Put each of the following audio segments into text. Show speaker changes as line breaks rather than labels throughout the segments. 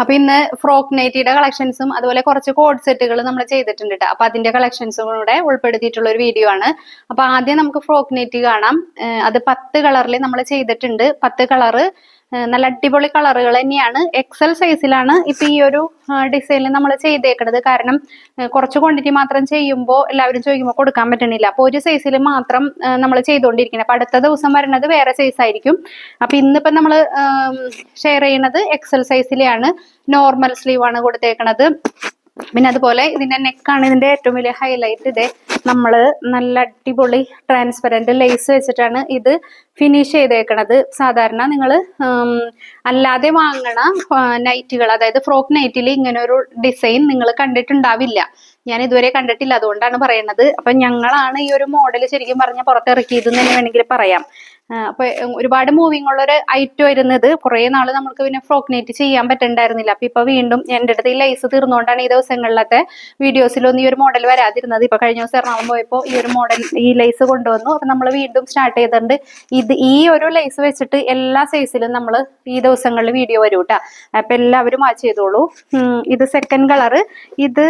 അപ്പൊ ഇന്ന് ഫ്രോക്ക് നൈറ്റിയുടെ കളക്ഷൻസും അതുപോലെ കുറച്ച് കോഡ് സെറ്റുകൾ നമ്മൾ ചെയ്തിട്ടുണ്ട് കേട്ടോ അപ്പൊ അതിന്റെ കളക്ഷൻസും കൂടെ ഉൾപ്പെടുത്തിയിട്ടുള്ള ഒരു വീഡിയോ ആണ്. അപ്പൊ ആദ്യം നമുക്ക് ഫ്രോക്ക് നൈറ്റി കാണാം. അത് പത്ത് കളറിൽ നമ്മൾ ചെയ്തിട്ടുണ്ട്. പത്ത് കളറ് നല്ല അടിപൊളി കളറുകൾ തന്നെയാണ്. എക്സൽ സൈസിലാണ് ഇപ്പൊ ഈ ഒരു ഡിസൈനിൽ നമ്മൾ ചെയ്തേക്കുന്നത് കാരണം കുറച്ച് ക്വാണ്ടിറ്റി മാത്രം ചെയ്യുമ്പോൾ എല്ലാവരും ചോദിക്കുമ്പോൾ കൊടുക്കാൻ പറ്റണില്ല. അപ്പൊ ഒരു സൈസിൽ മാത്രം നമ്മൾ ചെയ്തുകൊണ്ടിരിക്കുന്നത് അപ്പൊ അടുത്ത ദിവസം വരുന്നത് വേറെ സൈസ് ആയിരിക്കും. അപ്പൊ ഇന്നിപ്പോ നമ്മൾ ഷെയർ ചെയ്യുന്നത് എക്സൽ സൈസിലെയാണ് നോർമൽ സ്ലീവ് ആണ് കൊടുത്തേക്കണത്. പിന്നെ അതുപോലെ ഇതിന്റെ നെക്കാണ് ഇതിന്റെ ഏറ്റവും വലിയ ഹൈലൈറ്റ് ഇതേ നമ്മൾ നല്ല അടിപൊളി ട്രാൻസ്പെറന്റ് ലേസ് വെച്ചിട്ടാണ് ഇത് ഫിനിഷ് ചെയ്തേക്കണത്. സാധാരണ നിങ്ങൾ അല്ലാതെ വാങ്ങണ നൈറ്റുകൾ അതായത് ഫ്രോക്ക് നൈറ്റിൽ ഇങ്ങനെ ഒരു ഡിസൈൻ നിങ്ങൾ കണ്ടിട്ടുണ്ടാവില്ല. ഞാൻ ഇതുവരെ കണ്ടിട്ടില്ല അതുകൊണ്ടാണ് പറയുന്നത്. അപ്പൊ ഞങ്ങളാണ് ഈ ഒരു മോഡൽ ശരിക്കും പറഞ്ഞ പുറത്തിറക്കിയതെന്ന് തന്നെ വേണമെങ്കിൽ പറയാം. അപ്പൊ ഒരുപാട് മൂവിങ് ഉള്ള ഒരു ഐറ്റം ഇത്. കുറെ നാൾ നമ്മൾക്ക് പിന്നെ ഫ്രോക്ക് നൈറ്റ് ചെയ്യാൻ പറ്റണ്ടായിരുന്നില്ല. അപ്പൊ ഇപ്പൊ വീണ്ടും എന്റെ അടുത്ത് ഈ ലൈസ് തീർന്നുകൊണ്ടാണ് ഈ ദിവസങ്ങളിലത്തെ വീഡിയോസിലൊന്നും ഈ ഒരു മോഡൽ വരാതിരുന്നത്. ഇപ്പൊ കഴിഞ്ഞ ദിവസം എറണാകുളം പോയപ്പോ ഈ ഒരു മോഡൽ ഈ ലൈസ് കൊണ്ടുവന്നു. അപ്പൊ നമ്മൾ വീണ്ടും സ്റ്റാർട്ട് ചെയ്തിട്ടുണ്ട്. ഇത് ഈ ഒരു ലൈസ് വെച്ചിട്ട് എല്ലാ സൈസിലും നമ്മൾ ഈ ദിവസങ്ങളിൽ വീഡിയോ വരും കേട്ടോ അപ്പൊ എല്ലാവരും വാച്ച് ചെയ്തോളൂ. ഇത് സെക്കൻഡ് കളർ ഇത്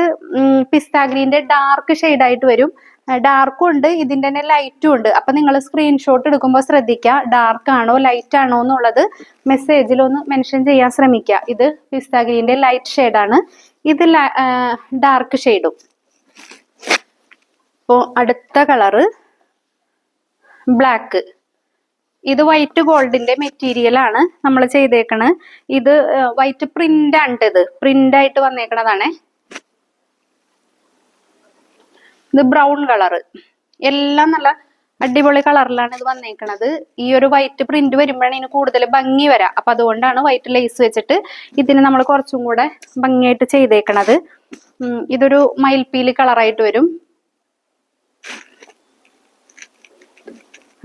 പിസ്താഗ്രീന്റെ ഡാർക്ക് ആയിട്ട് വരും. ഡാർക്കും ഉണ്ട് ഇതിന്റെ തന്നെ ലൈറ്റും ഉണ്ട്. അപ്പൊ നിങ്ങൾ സ്ക്രീൻഷോട്ട് എടുക്കുമ്പോൾ ശ്രദ്ധിക്കുക ഡാർക്ക് ആണോ ലൈറ്റ് ആണോ എന്നുള്ളത് മെസ്സേജിൽ ഒന്ന് മെൻഷൻ ചെയ്യാൻ ശ്രമിക്കുക ഇത് പിസ്ത ലൈറ്റ് ലൈറ്റ് ഷെയ്ഡാണ് ഇത് ഡാർക്ക് ഷെയ്ഡും അപ്പോൾ അടുത്ത കളറ് ബ്ലാക്ക് ഇത് വൈറ്റ് ഗോൾഡിന്റെ മെറ്റീരിയൽ ആണ് നമ്മൾ ചെയ്തേക്കണ്. ഇത് വൈറ്റ് പ്രിന്റ് ആണ് ഇത്. പ്രിന്റ് ആയിട്ട് വന്നേക്കണതാണേ. ഇത് ബ്രൗൺ കളറ് എല്ലാം നല്ല അടിപൊളി കളറിലാണ് ഇത് വന്നേക്കണത്. ഈ ഒരു വൈറ്റ് പ്രിന്റ് വരുമ്പോഴാണ് ഇതിന് കൂടുതൽ ഭംഗി വരാം. അപ്പൊ അതുകൊണ്ടാണ് വൈറ്റ് ലേസ് വെച്ചിട്ട് ഇതിന് നമ്മൾ കുറച്ചും കൂടെ ഭംഗിയായിട്ട് ചെയ്തേക്കണത്. ഇതൊരു മയിൽപ്പീലി കളറായിട്ട് വരും.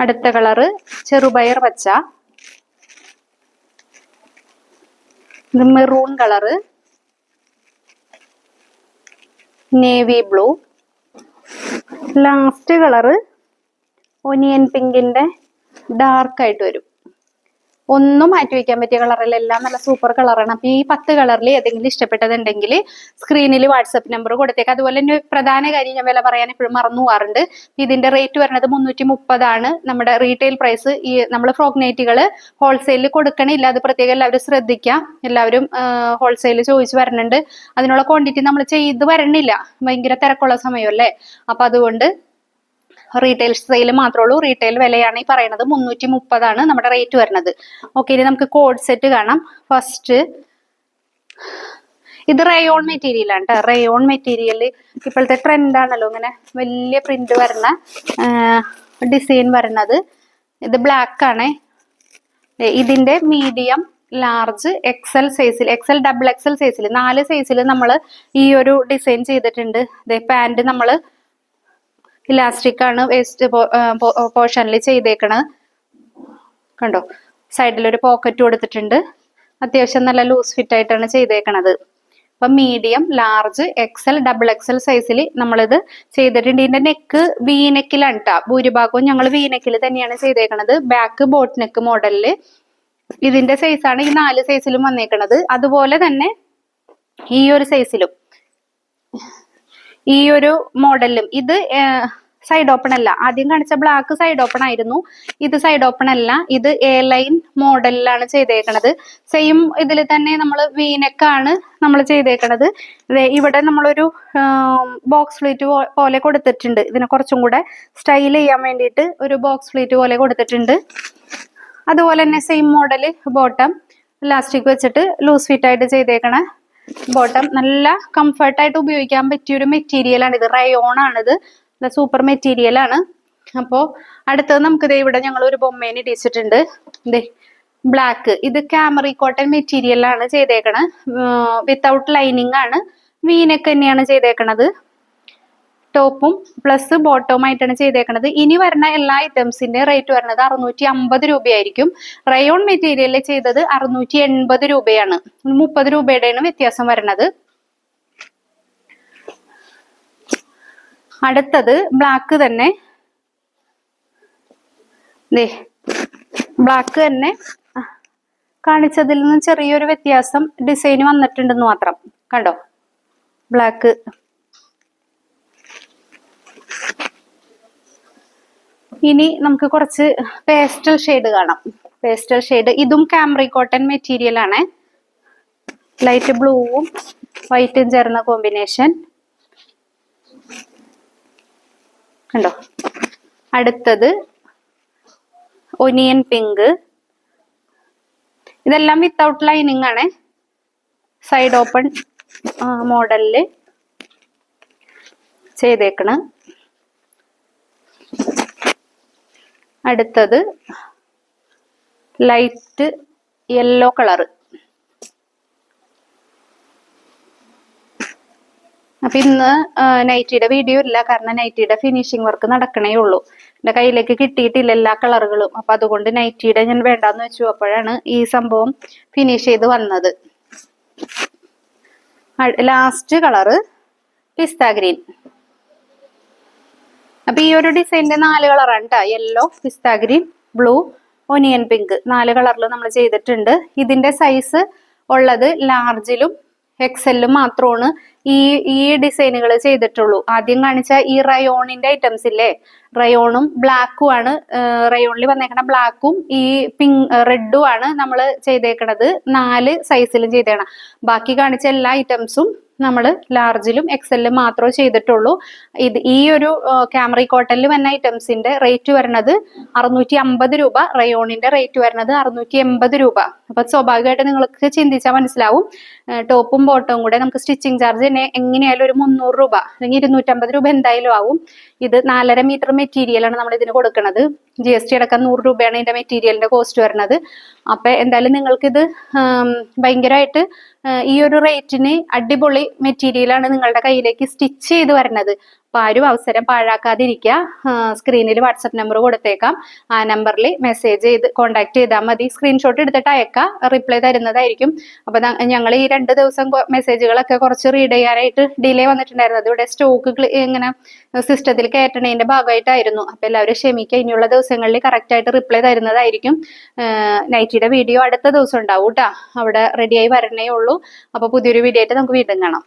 അടുത്ത കളറ് ചെറുപയർ പച്ച. Maroon colour navy blue last colour onion പിങ്കിന്റെ dark ആയിട്ട് വരും. ഒന്നും മാറ്റി വയ്ക്കാൻ പറ്റിയ കളറല്ല എല്ലാം നല്ല സൂപ്പർ കളറാണ് അപ്പൊ ഈ പത്ത് കളറിൽ ഏതെങ്കിലും ഇഷ്ടപ്പെട്ടതുണ്ടെങ്കിൽ സ്ക്രീനിൽ വാട്സപ്പ് നമ്പർ കൊടുത്തേക്ക്. അതുപോലെ തന്നെ പ്രധാന കാര്യം ഞാൻ വില പറയാൻ എപ്പോഴും മറന്നു പോകാറുണ്ട് ഇതിന്റെ റേറ്റ് വരുന്നത് മുന്നൂറ്റി മുപ്പതാണ് നമ്മുടെ റീറ്റെയിൽ പ്രൈസ് ഈ നമ്മൾ ഫ്രോക്ക് നൈറ്റുകൾ ഹോൾസെയിലിൽ കൊടുക്കണില്ല. അത് പ്രത്യേകം എല്ലാവരും ശ്രദ്ധിക്കാം. എല്ലാവരും ഹോൾസെയിൽ ചോദിച്ചു വരണുണ്ട്. അതിനുള്ള ക്വാണ്ടിറ്റി നമ്മൾ ചെയ്ത് വരണില്ല. ഭയങ്കര തിരക്കുള്ള സമയമല്ലേ അപ്പൊ അതുകൊണ്ട് റീറ്റെയിൽ സെയിൽ മാത്രമേ ഉള്ളൂ. റീറ്റെയിൽ വിലയാണ് ഈ പറയുന്നത് മുന്നൂറ്റി മുപ്പതാണ് നമ്മുടെ റേറ്റ് വരുന്നത്. ഓക്കെ ഇനി നമുക്ക് കോഡ് സെറ്റ് കാണാം. ഫസ്റ്റ് ഇത് റയോൺ മെറ്റീരിയൽ ആണ് കേട്ടോ റയോൺ മെറ്റീരിയൽ ഇപ്പോഴത്തെ ട്രെൻഡ് ആണല്ലോ ഇങ്ങനെ വലിയ പ്രിന്റ് വരുന്ന ഡിസൈൻ വരുന്നത്. ഇത് ബ്ലാക്ക് ആണേ. ഇതിന്റെ മീഡിയം ലാർജ് എക്സൽ സൈസിൽ എക്സൽ ഡബിൾ എക്സൽ സൈസിൽ നാല് സൈസിൽ നമ്മൾ ഈ ഒരു ഡിസൈൻ ചെയ്തിട്ടുണ്ട്. ദേ പാന്റ് നമ്മൾ ഇലാസ്റ്റിക് ആണ് വേസ്റ്റ് പോർഷനിൽ ചെയ്തേക്കണത് കണ്ടോ? സൈഡിൽ ഒരു പോക്കറ്റ് കൊടുത്തിട്ടുണ്ട്. അത്യാവശ്യം നല്ല ലൂസ് ഫിറ്റ് ആയിട്ടാണ് ചെയ്തേക്കണത്. അപ്പം medium large XL double XL സൈസിൽ നമ്മളിത് ചെയ്തിട്ടുണ്ട്. ഇതിന്റെ നെക്ക് വി നെക്കിലാണ് കേട്ടോ ഭൂരിഭാഗവും ഞങ്ങൾ വി നെക്കിൽ തന്നെയാണ് ചെയ്തേക്കണത്. ബാക്ക് ബോട്ട് നെക്ക് മോഡലിൽ ഇതിന്റെ സൈസാണ് ഈ നാല് സൈസിലും വന്നേക്കണത്. അതുപോലെ തന്നെ ഈ ഒരു സൈസിലും ഈ ഒരു മോഡലിലും ഇത് സൈഡ് ഓപ്പൺ അല്ല. ആദ്യം കാണിച്ച ബ്ലാക്ക് സൈഡ് ഓപ്പൺ ആയിരുന്നു. ഇത് സൈഡ് ഓപ്പൺ അല്ല. ഇത് എ ലൈൻ മോഡലിലാണ് ചെയ്തേക്കണത്. സെയിം ഇതിൽ തന്നെ നമ്മൾ വീനക്കാണ് നമ്മൾ ചെയ്തേക്കണത്. ഇവിടെ നമ്മളൊരു ബോക്സ് ഫ്ലീറ്റ് പോലെ കൊടുത്തിട്ടുണ്ട്. ഇതിനെ കുറച്ചും കൂടെ സ്റ്റൈൽ ചെയ്യാൻ വേണ്ടിയിട്ട് ഒരു ബോക്സ് ഫ്ലീറ്റ് പോലെ കൊടുത്തിട്ടുണ്ട്. അതുപോലെ തന്നെ സെയിം മോഡൽ ബോട്ടം ലാസ്റ്റിക് വെച്ചിട്ട് ലൂസ് ഫിറ്റ് ആയിട്ട് ചെയ്തേക്കണ ബോട്ടം നല്ല കംഫർട്ടായിട്ട് ഉപയോഗിക്കാൻ പറ്റിയ ഒരു മെറ്റീരിയൽ ആണ് ഇത്. റയോൺ ആണിത് നല്ല സൂപ്പർ മെറ്റീരിയൽ ആണ്. അപ്പോ അടുത്തത് നമുക്ക് ദേ ഇവിടെ ഞങ്ങൾ ഒരു ബൊമ്മേനെ ഇടിച്ചിട്ടുണ്ട്. ദേ ബ്ലാക്ക് ഇത് ക്യാമറി കോട്ടൺ മെറ്റീരിയൽ ആണ് ചെയ്തേക്കണത്. വിത്തൗട്ട് ലൈനിങ് ആണ്. വീനൊക്കെ തന്നെയാണ് ചെയ്തേക്കണത്. ടോപ്പും പ്ലസ് ബോട്ടവും ആയിട്ടാണ് ചെയ്തേക്കുന്നത് ഇനി വരുന്ന എല്ലാ ഐറ്റംസിന്റെ റേറ്റ് വരുന്നത് അറുന്നൂറ്റി അമ്പത് രൂപയായിരിക്കും റയോൺ മെറ്റീരിയലിൽ ചെയ്തത് അറുന്നൂറ്റി എൺപത് രൂപയാണ്. മുപ്പത് രൂപയുടെയാണ് വ്യത്യാസം വരുന്നത്. അടുത്തത് ബ്ലാക്ക് തന്നെ. ബ്ലാക്ക് തന്നെ. കാണിച്ചതിൽ നിന്ന് ചെറിയൊരു വ്യത്യാസം. ഡിസൈൻ വന്നിട്ടുണ്ടെന്ന് മാത്രം. കണ്ടോ? ബ്ലാക്ക് ഇനി നമുക്ക് കുറച്ച് പേസ്റ്റൽ ഷെയ്ഡ് കാണാം. പേസ്റ്റൽ ഷെയ്ഡ് ഇതും കാംബ്രി കോട്ടൺ മെറ്റീരിയൽ ആണ്. ലൈറ്റ് ബ്ലൂവും വൈറ്റും ചേർന്ന കോമ്പിനേഷൻ കണ്ടോ? അടുത്തത് ഒനിയൻ പിങ്ക് ഇതെല്ലാം വിത്തൗട്ട് ലൈനിങ് ആണ്. സൈഡ് ഓപ്പൺ മോഡലിൽ ചെയ്തേക്കണ്. അടുത്തത് ലൈറ്റ് യെല്ലോ കളറ് അപ്പൊ ഇന്ന് നൈറ്റിയുടെ വീഡിയോ ഇല്ല. കാരണം നൈറ്റിയുടെ ഫിനിഷിംഗ് വർക്ക് നടക്കണേ ഉള്ളൂ. എന്റെ കയ്യിലേക്ക് കിട്ടിയിട്ടില്ല എല്ലാ കളറുകളും അപ്പൊ അതുകൊണ്ട് നൈറ്റിയുടെ ഞാൻ വേണ്ടാന്ന് വെച്ചു. അപ്പോഴാണ് ഈ സംഭവം ഫിനിഷ് ചെയ്ത് വന്നത്. ലാസ്റ്റ് കളറ് പിസ്ത ഗ്രീൻ അപ്പൊ ഈ ഒരു ഡിസൈനിന്റെ നാല് കളറാണ് കേട്ടോ yellow pista green blue onion pink നാല് കളറിൽ നമ്മൾ ചെയ്തിട്ടുണ്ട്. ഇതിന്റെ സൈസ് ഉള്ളത് ലാർജിലും എക്സെല്ലും മാത്രമാണ് ഈ ഈ ഡിസൈനുകൾ ചെയ്തിട്ടുള്ളൂ. ആദ്യം കാണിച്ച ഈ റയോണിന്റെ ഐറ്റംസ് ഇല്ലേ? റയോണും ബ്ലാക്കും ആണ്. റയോണിൽ വന്നേക്കണ ബ്ലാക്കും ഈ പിങ്ക് റെഡും ആണ് നമ്മൾ ചെയ്തേക്കണത്. നാല് സൈസിലും ചെയ്തേക്കണം. ബാക്കി കാണിച്ച എല്ലാ ഐറ്റംസും നമ്മൾ ലാർജിലും എക്സലിലും മാത്രമേ ചെയ്തിട്ടുള്ളൂ. ഇത് ഈ ഒരു ക്യാമറ കോട്ടനിൽ വന്ന ഐറ്റംസിന്റെ റേറ്റ് വരുന്നത് അറുന്നൂറ്റി അമ്പത് രൂപ റയോണിന്റെ റേറ്റ് വരുന്നത് അറുന്നൂറ്റി എൺപത് രൂപ. അപ്പൊ സ്വാഭാവികമായിട്ട് നിങ്ങൾക്ക് ചിന്തിച്ചാൽ മനസ്സിലാവും. ടോപ്പും ബോട്ടവും കൂടെ നമുക്ക് സ്റ്റിച്ചിങ് ചാർജ് എങ്ങനെയായാലും ഒരു മുന്നൂറ് രൂപ അല്ലെങ്കിൽ ഇരുന്നൂറ്റമ്പത് രൂപ എന്തായാലും ആവും. ഇത് നാലര മീറ്റർ മെറ്റീരിയലാണ് നമ്മൾ ഇതിന് കൊടുക്കുന്നത് ജി എസ് ടി അടക്കം നൂറ് രൂപയാണ് ഇതിന്റെ മെറ്റീരിയലിന്റെ കോസ്റ്റ് വരുന്നത്. അപ്പൊ എന്തായാലും നിങ്ങൾക്ക് ഇത് ഭയങ്കരമായിട്ട് ഈ ഒരു റേറ്റിന് അടിപൊളി മെറ്റീരിയലാണ് നിങ്ങളുടെ കയ്യിലേക്ക് സ്റ്റിച്ച് ചെയ്ത് വരുന്നത് അപ്പൊ ആരും അവസരം പാഴാക്കാതിരിക്കുക. സ്ക്രീനിൽ വാട്സപ്പ് നമ്പർ കൊടുത്തേക്കാം. ആ നമ്പറിൽ മെസ്സേജ് ചെയ്ത് കോൺടാക്ട് ചെയ്താൽ മതി. സ്ക്രീൻഷോട്ട് എടുത്തിട്ട് അയക്കാം. റിപ്ലൈ തരുന്നതായിരിക്കും. അപ്പൊ ഞങ്ങൾ ഈ രണ്ട് ദിവസം മെസ്സേജുകളൊക്കെ കുറച്ച് റീഡ് ചെയ്യാനായിട്ട് ഡിലേ വന്നിട്ടുണ്ടായിരുന്നു. ഇവിടെ സ്റ്റോക്ക് ഇങ്ങനെ സിസ്റ്റത്തിൽ കയറ്റണതിന്റെ ഭാഗമായിട്ടായിരുന്നു. അപ്പൊ എല്ലാവരും ക്ഷമിക്കുക. ഇനിയുള്ള ദിവസങ്ങളിൽ കറക്റ്റ് ആയിട്ട് റിപ്ലൈ തരുന്നതായിരിക്കും. നൈറ്റിയുടെ വീഡിയോ അടുത്ത ദിവസം ഉണ്ടാവും കേട്ടോ അവിടെ റെഡിയായി വരണേ ഉള്ളൂ. അപ്പൊ പുതിയൊരു വീഡിയോ ആയിട്ട് നമുക്ക് വീണ്ടും കാണാം.